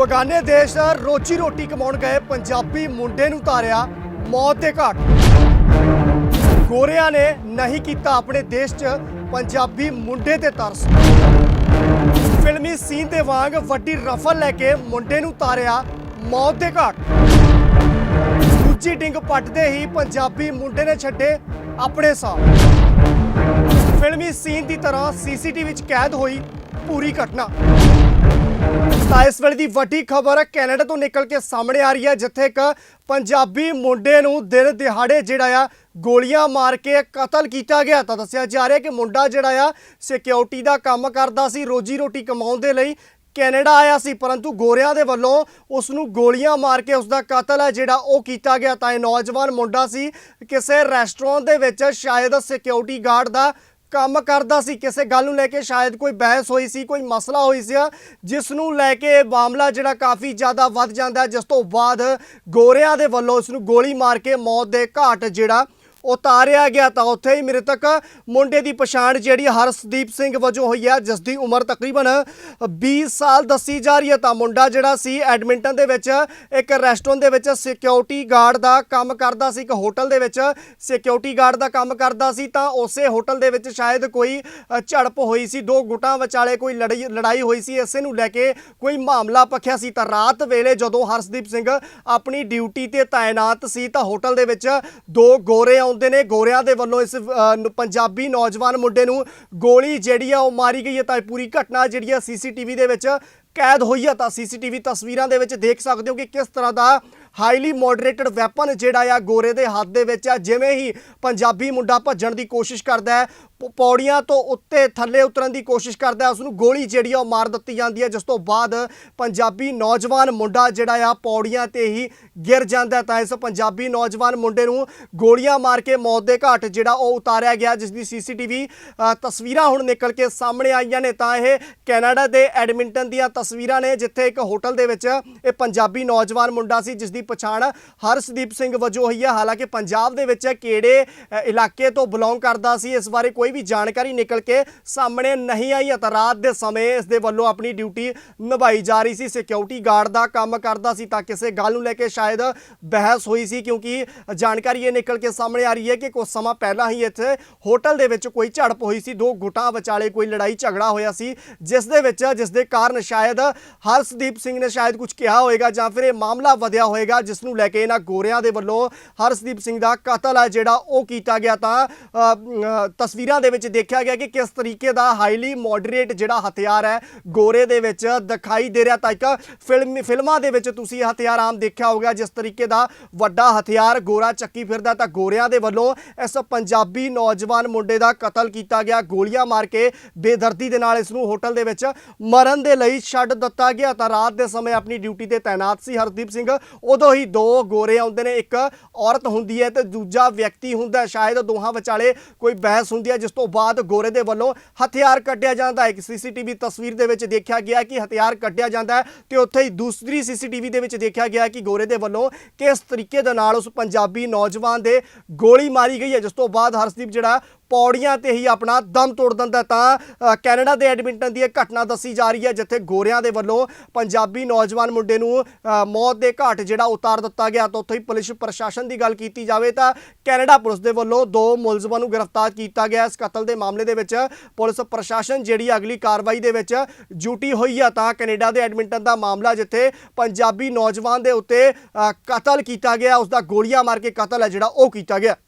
ਬਗਾਨੇ ਦੇਸ਼ ਰੋਜੀ ਰੋਟੀ ਕਮਾਉਣ ਗਏ ਪੰਜਾਬੀ ਮੁੰਡੇ ਨੂੰ ਤਾਰਿਆ ਮੌਤ ਦੇ ਘਾਟ। ਗੋਰਿਆਂ ਨੇ ਨਹੀਂ ਕੀਤਾ ਆਪਣੇ ਦੇਸ਼ 'ਚ ਪੰਜਾਬੀ ਮੁੰਡੇ ਤੇ ਤਰਸ। ਫਿਲਮੀ ਸੀਨ ਦੇ ਵਾਂਗ ਵੱਡੀ ਰਫਲ ਲੈ ਕੇ ਮੁੰਡੇ ਨੂੰ ਤਾਰਿਆ ਮੌਤ ਦੇ ਘਾਟ। ਦੂਜੀ ਡਿੰਗ ਪੱਟਦੇ ਹੀ ਪੰਜਾਬੀ ਮੁੰਡੇ ਨੇ ਛੱਡੇ ਆਪਣੇ ਸਾਹ। ਫਿਲਮੀ ਸੀਨ ਦੀ ਤਰ੍ਹਾਂ ਸੀਸੀਟੀਵੀ ਵਿੱਚ ਕੈਦ ਹੋਈ ਪੂਰੀ ਘਟਨਾ। ਤਾਂ ਇਸ ਵੇਲੇ ਦੀ ਵੱਡੀ ਖਬਰ ਕੈਨੇਡਾ ਤੋਂ ਨਿਕਲ ਕੇ ਸਾਹਮਣੇ ਆ ਰਹੀ ਹੈ, ਜਿੱਥੇ ਇੱਕ ਪੰਜਾਬੀ ਮੁੰਡੇ ਨੂੰ ਦਿਨ ਦਿਹਾੜੇ ਜਿਹੜਾ ਆ ਗੋਲੀਆਂ ਮਾਰ ਕੇ ਕਤਲ ਕੀਤਾ ਗਿਆ। ਤਾਂ ਦੱਸਿਆ ਜਾ ਰਿਹਾ ਕਿ ਮੁੰਡਾ ਜਿਹੜਾ ਆ ਸਿਕਿਉਰਿਟੀ ਦਾ ਕੰਮ ਕਰਦਾ ਸੀ ਰੋਜੀ ਰੋਟੀ ਕਮਾਉਣ ਦੇ ਲਈ ਕੈਨੇਡਾ ਆਇਆ ਸੀ, ਪਰੰਤੂ ਗੋਰਿਆਂ ਦੇ ਵੱਲੋਂ ਉਸ ਨੂੰ ਗੋਲੀਆਂ ਮਾਰ ਕੇ ਉਸ ਦਾ ਕਤਲ ਹੈ, ਜਿਹੜਾ ਉਹ ਕੀਤਾ ਗਿਆ। ਤਾਂ ਇਹ ਨੌਜਵਾਨ ਮੁੰਡਾ ਸੀ, ਕਿਸੇ ਰੈਸਟੋਰੈਂਟ ਦੇ ਵਿੱਚ ਸ਼ਾਇਦ ਸਿਕਿਉਰਿਟੀ ਗਾਰਡ ਦਾ ਕੰਮ ਕਰਦਾ ਸੀ, ਕਿਸੇ ਗੱਲ ਨੂੰ ਲੈ ਕੇ ਸ਼ਾਇਦ ਕੋਈ ਬਹਿਸ ਹੋਈ ਸੀ, ਕੋਈ ਮਸਲਾ ਹੋਈ ਸੀ ਜਿਸ ਨੂੰ ਲੈ ਕੇ ਮਾਮਲਾ ਜਿਹੜਾ ਕਾਫੀ ਜ਼ਿਆਦਾ ਵੱਧ ਜਾਂਦਾ ਜਿਸ ਤੋਂ ਬਾਅਦ ਗੋਰਿਆਂ ਦੇ ਵੱਲੋਂ ਉਸ ਨੂੰ ਗੋਲੀ ਮਾਰ ਕੇ ਮੌਤ ਦੇ ਘਾਟ ਜਿਹੜਾ ਉਤਾਰਿਆ ਗਿਆ ਤਾਂ ਉੱਥੇ ਹੀ ਮ੍ਰਿਤਕ ਮੁੰਡੇ ਦੀ ਪਛਾਣ ਜਿਹੜੀ ਹਰਸ਼ਦੀਪ ਸਿੰਘ ਵਜੋਂ ਹੋਈ ਹੈ, ਜਿਸ ਦੀ ਉਮਰ ਤਕਰੀਬਨ 20 ਸਾਲ ਦੱਸੀ ਜਾ ਰਹੀ ਹੈ। ਤਾਂ ਮੁੰਡਾ ਜਿਹੜਾ ਸੀ, ਐਡਮਿੰਟਨ ਦੇ ਵਿੱਚ ਇੱਕ ਰੈਸਟੋਰੈਂਟ ਦੇ ਵਿੱਚ ਸਿਕਿਉਰਿਟੀ ਗਾਰਡ ਦਾ ਕੰਮ ਕਰਦਾ ਸੀ, ਇੱਕ ਹੋਟਲ ਦੇ ਵਿੱਚ ਸਿਕਿਉਰਿਟੀ ਗਾਰਡ ਦਾ ਕੰਮ ਕਰਦਾ ਸੀ। ਤਾਂ ਉਸੇ ਹੋਟਲ ਦੇ ਵਿੱਚ ਸ਼ਾਇਦ ਕੋਈ ਝੜਪ ਹੋਈ ਸੀ, ਦੋ ਗੁੱਟਾਂ ਵਿਚਾਲੇ ਕੋਈ ਲੜਾਈ ਲੜਾਈ ਹੋਈ ਸੀ। ਇਸੇ ਨੂੰ ਲੈ ਕੇ ਕੋਈ ਮਾਮਲਾ ਪੱਖਿਆ ਸੀ। ਤਾਂ ਰਾਤ ਵੇਲੇ ਜਦੋਂ ਹਰਸ਼ਦੀਪ ਸਿੰਘ ਆਪਣੀ ਡਿਊਟੀ ਤੇ ਤਾਇਨਾਤ ਸੀ, ਤਾਂ ਹੋਟਲ ਦੇ ਵਿੱਚ ਦੋ ਗੋਰੇ ਆਉਂਦੇ ਨੇ ਗੋਰਿਆਂ ਦੇ ਵੱਲੋਂ ਇਸ ਅ, ਪੰਜਾਬੀ ਨੌਜਵਾਨ ਮੁੰਡੇ ਨੂੰ ਗੋਲੀ ਜਿਹੜੀ ਆ ਉਹ ਮਾਰੀ ਗਈ ਹੈ ਤਾਂ ਇਹ ਪੂਰੀ ਘਟਨਾ ਜਿਹੜੀ ਆ ਸੀਸੀਟੀਵੀ ਦੇ ਵਿੱਚ ਕੈਦ ਹੋਈ ਆ ਤਾਂ ਸੀਸੀਟੀਵੀ ਤਸਵੀਰਾਂ ਦੇ ਵਿੱਚ ਦੇਖ ਸਕਦੇ ਹੋ ਕਿ ਕਿਸ ਤਰ੍ਹਾਂ ਦਾ ਹਾਈਲੀ ਮੋਡਰੇਟਡ ਵੈਪਨ ਜਿਹੜਾ ਆ ਗੋਰੇ ਦੇ ਹੱਥ ਦੇ ਵਿੱਚ ਆ, ਜਿਵੇਂ ਹੀ ਪੰਜਾਬੀ ਮੁੰਡਾ ਭੱਜਣ ਦੀ ਕੋਸ਼ਿਸ਼ ਕਰਦਾ ਹੈ ਪੌੜੀਆਂ ਤੋਂ ਉੱਤੇ ਥੱਲੇ ਉਤਰਨ ਦੀ ਕੋਸ਼ਿਸ਼ ਕਰਦਾ ਹੈ ਉਸ ਨੂੰ ਗੋਲੀ ਜਿਹੜੀ ਆ ਉਹ ਮਾਰ ਦਿੱਤੀ ਜਾਂਦੀ ਹੈ, ਜਿਸ ਤੋਂ ਬਾਅਦ ਪੰਜਾਬੀ ਨੌਜਵਾਨ ਮੁੰਡਾ ਜਿਹੜਾ ਆ ਪੌੜੀਆਂ ਤੇ ਹੀ ਗਿਰ ਜਾਂਦਾ ਤਾਂ ਇਸ ਪੰਜਾਬੀ ਨੌਜਵਾਨ ਮੁੰਡੇ ਨੂੰ ਗੋਲੀਆਂ ਮਾਰ ਕੇ ਮੌਤ ਦੇ ਘਾਟ ਜਿਹੜਾ ਉਹ ਉਤਾਰਿਆ ਗਿਆ, ਜਿਸ ਦੀ ਸੀਸੀਟੀਵੀ ਤਸਵੀਰਾਂ ਹੁਣ ਨਿਕਲ ਕੇ ਸਾਹਮਣੇ ਆਈਆਂ ਨੇ। ਤਾਂ ਇਹ ਕੈਨੇਡਾ ਦੇ ਐਡਮਿੰਟਨ ਦੀਆਂ ਤਸਵੀਰਾਂ ਨੇ, ਜਿੱਥੇ ਇੱਕ ਹੋਟਲ ਦੇ ਵਿੱਚ ਇਹ ਪੰਜਾਬੀ ਨੌਜਵਾਨ ਮੁੰਡਾ ਸੀ, ਜਿਸ ਦੀ ਪਛਾਣ ਹਰਸ਼ਦੀਪ ਸਿੰਘ ਵਜੋਂ ਹੋਈ ਹੈ। ਹਾਲਾਂਕਿ ਪੰਜਾਬ ਦੇ ਵਿੱਚ ਕਿਹੜੇ ਇਲਾਕੇ ਤੋਂ ਬਿਲੋਂਗ ਕਰਦਾ ਸੀ, ਇਸ ਬਾਰੇ ਕੋਈ ਵੀ ਜਾਣਕਾਰੀ ਨਿਕਲ ਕੇ ਸਾਹਮਣੇ ਨਹੀਂ ਆਈ ਅਤੇ ਰਾਤ ਦੇ ਸਮੇਂ ਇਸ ਦੇ ਵੱਲੋਂ ਆਪਣੀ ਡਿਊਟੀ ਨਿਭਾਈ ਜਾ ਰਹੀ ਸੀ। ਸਿਕਿਉਰਿਟੀ ਗਾਰਡ ਦਾ ਕੰਮ ਕਰਦਾ ਸੀ ਤਾਂ ਕਿਸੇ ਗੱਲ ਨੂੰ ਲੈ ਕੇ ਸ਼ਾਇਦ ਬਹਿਸ ਹੋਈ ਸੀ ਕਿਉਂਕਿ ਜਾਣਕਾਰੀ ਇਹ ਨਿਕਲ ਕੇ ਸਾਹਮਣੇ ਆ ਰਹੀ ਹੈ ਕਿ ਕੁਝ ਸਮਾਂ ਪਹਿਲਾਂ ਹੀ ਇੱਥੇ ਹੋਟਲ ਦੇ ਵਿੱਚ ਕੋਈ ਝੜਪ ਹੋਈ ਸੀ। ਦੋ ਗੁੱਟਾਂ ਵਿਚਾਲੇ ਕੋਈ ਲੜਾਈ ਝਗੜਾ ਹੋਇਆ ਸੀ, ਜਿਸ ਦੇ ਵਿੱਚ, ਜਿਸ ਦੇ ਕਾਰਨ ਸ਼ਾਇਦ ਹਰਸ਼ਦੀਪ ਸਿੰਘ ਨੇ ਸ਼ਾਇਦ ਕੁਝ ਕਿਹਾ ਹੋਵੇਗਾ ਜਾਂ ਫਿਰ ਇਹ ਮਾਮਲਾ ਵਧਿਆ ਹੋਵੇਗਾ ਜਿਸ ਨੂੰ ਲੈ ਕੇ ਇਹਨਾਂ ਗੋਰਿਆਂ ਦੇ ਵੱਲੋਂ ਹਰਸ਼ਦੀਪ ਸਿੰਘ ਦਾ ਕਤਲ ਹੈ, ਜਿਹੜਾ ਉਹ ਕੀਤਾ ਗਿਆ ਤਾਂ ਤਸਵੀਰਾਂ ਦੇ ਵਿੱਚ ਦੇਖਿਆ ਗਿਆ ਕਿ ਕਿਸ ਤਰੀਕੇ ਦਾ ਹਾਈਲੀ ਮੋਡਰੇਟ ਜਿਹੜਾ ਹਥਿਆਰ ਹੈ ਗੋਰੇ ਦੇ ਵਿੱਚ ਦਿਖਾਈ ਦੇ ਰਿਹਾ। ਤਾਂ ਇੱਕ ਫਿਲਮ, ਫਿਲਮਾਂ ਦੇ ਵਿੱਚ ਤੁਸੀਂ ਹਥਿਆਰ ਆਮ ਦੇਖਿਆ ਹੋਵੇਗਾ ਜਿਸ ਤਰੀਕੇ ਦਾ ਵੱਡਾ ਹਥਿਆਰ ਗੋਰਾ ਚੱਕੀ ਫਿਰਦਾ ਤਾਂ ਗੋਰਿਆਂ ਦੇ ਵੱਲੋਂ ਇਸ ਪੰਜਾਬੀ ਨੌਜਵਾਨ ਮੁੰਡੇ ਦਾ ਕਤਲ ਕੀਤਾ ਗਿਆ। ਗੋਲੀਆਂ ਮਾਰ ਕੇ ਬੇਦਰਦੀ ਦੇ ਨਾਲ ਇਸ ਨੂੰ ਹੋਟਲ ਦੇ ਵਿੱਚ ਮਰਨ ਦੇ ਲਈ ਛੱਡ ਦਿੱਤਾ ਗਿਆ। ਤਾਂ ਰਾਤ ਦੇ ਸਮੇਂ ਆਪਣੀ ਡਿਊਟੀ ਤੇ ਤਾਇਨਾਤ ਸੀ ਹਰਦੀਪ ਸਿੰਘ। ਉਦੋਂ ਹੀ ਦੋ ਗੋਰੇ ਆਉਂਦੇ ਨੇ, ਇੱਕ ਔਰਤ ਹੁੰਦੀ ਹੈ ਤੇ ਦੂਜਾ ਵਿਅਕਤੀ ਹੁੰਦਾ ਸ਼ਾਇਦ ਦੋਹਾਂ ਵਿਚਾਲੇ ਕੋਈ ਬਹਿਸ ਹੁੰਦੀ ਹੈ, ਜਿਸ ਤੋਂ ਬਾਅਦ ਗੋਰੇ ਦੇ ਵੱਲੋਂ ਹਥਿਆਰ ਕੱਢਿਆ ਜਾਂਦਾ ਹੈ। ਇੱਕ ਸੀਸੀਟੀਵੀ ਤਸਵੀਰ ਦੇ ਵਿੱਚ ਦੇਖਿਆ ਗਿਆ ਕਿ ਹਥਿਆਰ ਕੱਢਿਆ ਜਾਂਦਾ ਹੈ ਤੇ ਉੱਥੇ ਹੀ ਦੂਸਰੀ ਸੀਸੀਟੀਵੀ ਦੇ ਵਿੱਚ ਦੇਖਿਆ ਗਿਆ ਕਿ ਗੋਰੇ ਦੇ ਵੱਲੋਂ ਕਿਸ ਤਰੀਕੇ ਦੇ ਨਾਲ ਉਸ ਪੰਜਾਬੀ ਨੌਜਵਾਨ ਦੇ ਗੋਲੀ ਮਾਰੀ ਗਈ ਹੈ, ਜਿਸ ਤੋਂ ਬਾਅਦ ਹਰਸ਼ਦੀਪ ਜਿਹੜਾ ਪੌੜੀਆਂ ਤੇ ਹੀ ਆਪਣਾ ਦਮ ਤੋੜ ਦਿੰਦਾ ਤਾਂ ਕੈਨੇਡਾ ਦੇ ਐਡਮਿੰਟਨ ਦੀ ਇਹ ਘਟਨਾ ਦੱਸੀ ਜਾ ਰਹੀ ਹੈ, ਜਿੱਥੇ ਗੋਰਿਆਂ ਦੇ ਵੱਲੋਂ ਪੰਜਾਬੀ ਨੌਜਵਾਨ ਮੁੰਡੇ ਨੂੰ ਮੌਤ ਦੇ ਘਾਟ ਜਿਹੜਾ ਉਤਾਰ ਦਿੱਤਾ ਗਿਆ ਤਾਂ ਉੱਥੇ ਹੀ ਪੁਲਿਸ ਪ੍ਰਸ਼ਾਸਨ ਦੀ ਗੱਲ ਕੀਤੀ ਜਾਵੇ ਤਾਂ ਕੈਨੇਡਾ ਪੁਲਿਸ ਦੇ ਵੱਲੋਂ ਦੋ ਮੁਲਜ਼ਮਾਂ ਨੂੰ ਗ੍ਰਿਫਤਾਰ ਕੀਤਾ ਗਿਆ। ਇਸ ਕਤਲ ਦੇ ਮਾਮਲੇ ਦੇ ਵਿੱਚ ਪੁਲਿਸ ਪ੍ਰਸ਼ਾਸਨ ਜਿਹੜੀ ਅਗਲੀ ਕਾਰਵਾਈ ਦੇ ਵਿੱਚ ਜੁਟੀ ਹੋਈ ਆ। ਤਾਂ ਕੈਨੇਡਾ ਦੇ ਐਡਮਿੰਟਨ ਦਾ ਮਾਮਲਾ ਜਿੱਥੇ ਪੰਜਾਬੀ ਨੌਜਵਾਨ ਦੇ ਉੱਤੇ ਕਤਲ ਕੀਤਾ ਗਿਆ ਉਸ ਦਾ ਗੋਲੀਆਂ ਮਾਰ ਕੇ ਕਤਲ ਹੈ ਜਿਹੜਾ ਉਹ ਕੀਤਾ ਗਿਆ।